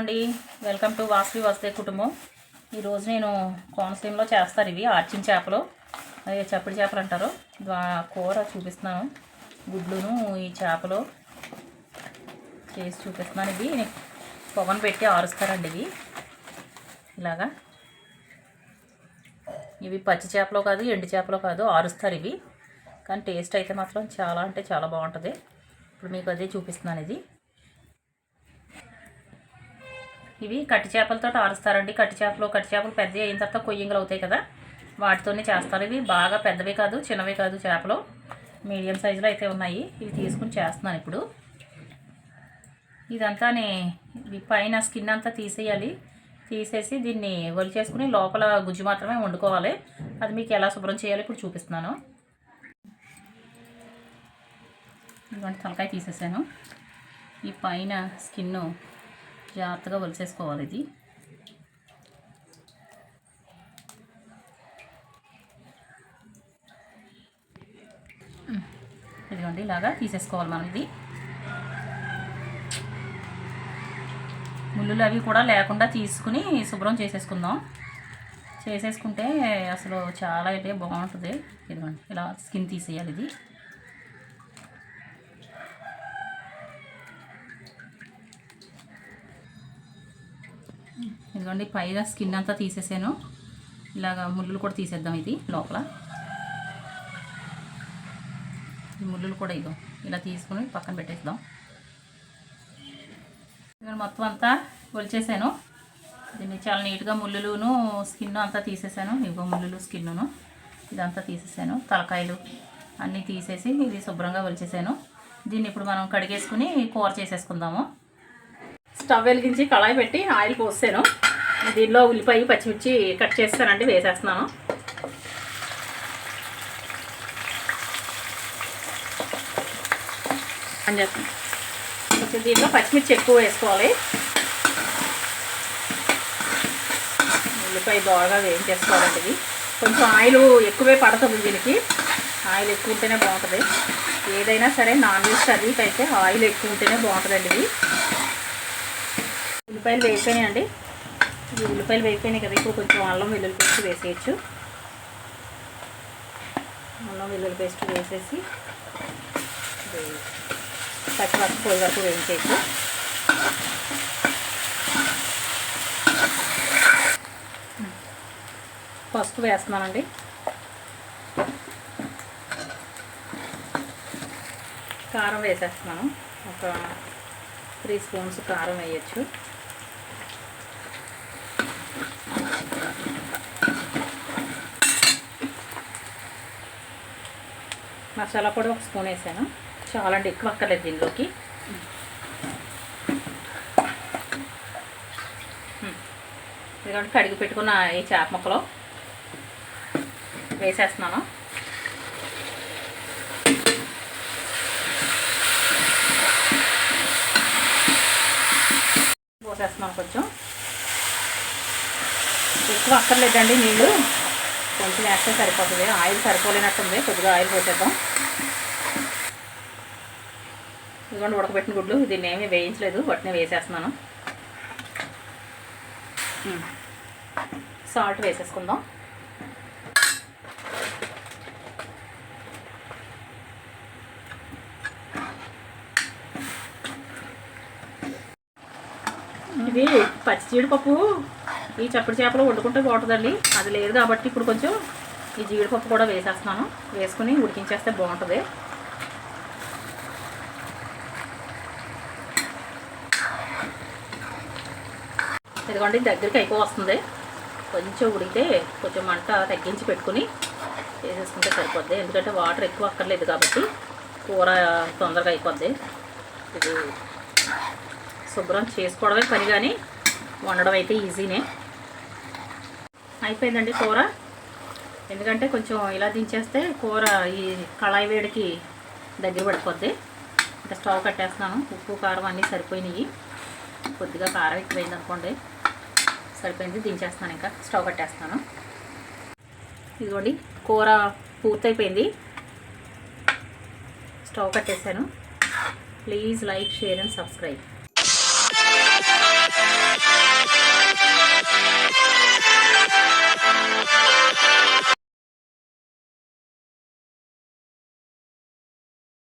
అండి. Welcome to Vasavi వస్తే కుటుంబం. ఈరోజు నేను కోనసీమలో చేస్తారు ఇవి ఆర్చిన్ చేపలు. అదే చప్పటి చేపలు అంటారు. కూర చూపిస్తున్నాను. గుడ్లును ఈ చేపలు చేసి చూపిస్తున్నాను ఇవి. పొగను పెట్టి ఆరుస్తారండి ఇవి. ఇలాగా. ఇవి పచ్చి చేపలో కాదు ఎండు చేపలో కాదు ఆరుస్తారు ఇవి. కానీ టేస్ట్ అయితే మాత్రం చాలా అంటే చాలా బాగుంటుంది. ఇప్పుడు మీకు అదే చూపిస్తున్నాను ఇది. ఇవి కట్టి చేపలతో ఆరుస్తారండి. కట్టి చేపలు కట్టి చేపలు పెద్ద అయిన తర్వాత కొయ్యంగులు అవుతాయి కదా. వాటితోనే చేస్తారు. ఇవి బాగా పెద్దవి కాదు చిన్నవి కాదు చేపలు. మీడియం సైజులో అయితే ఉన్నాయి. ఇవి తీసుకుని చేస్తున్నాను ఇప్పుడు. ఇదంతా ఇవి పైన స్కిన్ అంతా తీసేయాలి. తీసేసి దీన్ని ఒలిచేసుకుని లోపల గుజ్జు మాత్రమే వండుకోవాలి. అది మీకు ఎలా శుభ్రం చేయాలి ఇప్పుడు చూపిస్తున్నాను. ఇటువంటి తలకాయ తీసేసాను. ఈ పైన స్కిన్ జాగ్రత్తగా వలిసేసుకోవాలి ఇది. ఇదిగోండి ఇలాగా తీసేసుకోవాలి మనం ఇది. ముళ్ళులు అవి కూడా లేకుండా తీసుకుని శుభ్రం చేసేసుకుందాం. చేసేసుకుంటే అసలు చాలా అయితే బాగుంటుంది. ఇదిగోండి ఇలా స్కిన్ తీసేయాలి ఇది. ఇదిగోండి పైన స్కిన్ అంతా తీసేసాను. ఇలాగ ముళ్ళులు కూడా తీసేద్దాం ఇది లోపల. ఈ ముళ్ళులు కూడా ఇదో ఇలా తీసుకుని పక్కన పెట్టేద్దాం. మొత్తం అంతా ఒలిచేసాను. దీన్ని చాలా నీట్గా ముళ్ళులును స్కిన్ అంతా తీసేసాను. ఇగో ముళ్ళులు స్కిన్ను ఇదంతా తీసేసాను. తలకాయలు అన్నీ తీసేసి ఇది శుభ్రంగా ఒలిచేసాను. దీన్ని ఇప్పుడు మనం కడిగేసుకుని కూర చేసేసుకుందాము. స్టవ్ వెలిగించి కళాయి పెట్టి ఆయిల్ పోసాను దీనిలో ఉల్లిపాయ పచ్చిమిర్చి కట్ చేస్తానండి వేసేస్తున్నాను. అని చెప్తాను కొంచెం దీంట్లో పచ్చిమిర్చి ఎక్కువ వేసుకోవాలి. ఉల్లిపాయ బాగా వేయించేసుకోవాలండి ఇది. కొంచెం ఆయిల్ ఎక్కువే పడుతుంది దీనికి. ఆయిల్ ఎక్కువ ఉంటేనే బాగుంటుంది. ఏదైనా సరే నాన్ వెజ్ కర్రీకి అయితే ఆయిల్ ఎక్కువ ఉంటేనే బాగుంటుందండి ఇది. ఉల్లిపాయలు వేసాయండి ఉల్లిపాయలు వేగిపోయినాయి కదా ఇప్పుడు కొంచెం అల్లం వెల్లుల్లి పేస్ట్ వేసేయచ్చు. అల్లం వెల్లుల్లి పేస్ట్ వేసేసి పచ్చిపచ్చి పోయి వరకు వేయించేయచ్చు. పసుపు వేస్తున్నానండి. కారం వేసేస్తున్నాను. ఒక త్రీ స్పూన్స్ కారం వేయచ్చు. మసాలా పొడి ఒక స్పూన్ వేసాను. చాలా అంటే ఎక్కువ అక్కర్లేదు దీనిలోకి. ఎందుకంటే కడిగి పెట్టుకున్న ఈ చేప ముక్కలు వేసేస్తున్నాను. పోసేస్తున్నాను కొంచెం. ఎక్కువ అక్కర్లేదండి నీళ్ళు. కొంచెం వేస్తే సరిపోతుంది. ఆయిల్ సరిపోలేనట్టుంది. కొద్దిగా ఆయిల్ పోసేద్దాం. ఇదిగోండి ఉడకబెట్టిన గుడ్లు దీన్ని ఏమీ వేయించలేదు వాటిని వేసేస్తున్నాను. సాల్ట్ వేసేసుకుందాం. ఇది పచ్చి జీడిపప్పు ఈ చప్పటి చేపలు వండుకుంటే బాగుంటుందండి. అది లేదు కాబట్టి ఇప్పుడు కొంచెం ఈ జీడిపప్పు కూడా వేసేస్తున్నాను. వేసుకుని ఉడికించేస్తే బాగుంటుంది. ఇదిగోండి దగ్గరికి అయిపో వస్తుంది. కొంచెం ఉడికితే కొంచెం మంట తగ్గించి పెట్టుకుని వేసేసుకుంటే సరిపోద్ది. ఎందుకంటే వాటర్ ఎక్కువ అక్కర్లేదు కాబట్టి కూర తొందరగా అయిపోద్ది. ఇది శుభ్రం చేసుకోవడమే పని కానీ వండడం అయితే ఈజీనే. అయిపోయిందండి కూర. ఎందుకంటే కొంచెం ఇలా దించేస్తే కూర ఈ కళాయి వేడికి దగ్గర పడిపోద్ది. ఇంకా స్టవ్ కట్టేస్తున్నాను. ఉప్పు కారం అన్నీ సరిపోయినాయి. కొద్దిగా కారం ఎక్కువైంది అనుకోండి సరిపోయింది దించేస్తాను ఇంకా. స్టవ్ కట్టేస్తాను. ఇదిగోండి కూర పూర్తయిపోయింది. స్టవ్ కట్టేశాను. Please like share and subscribe.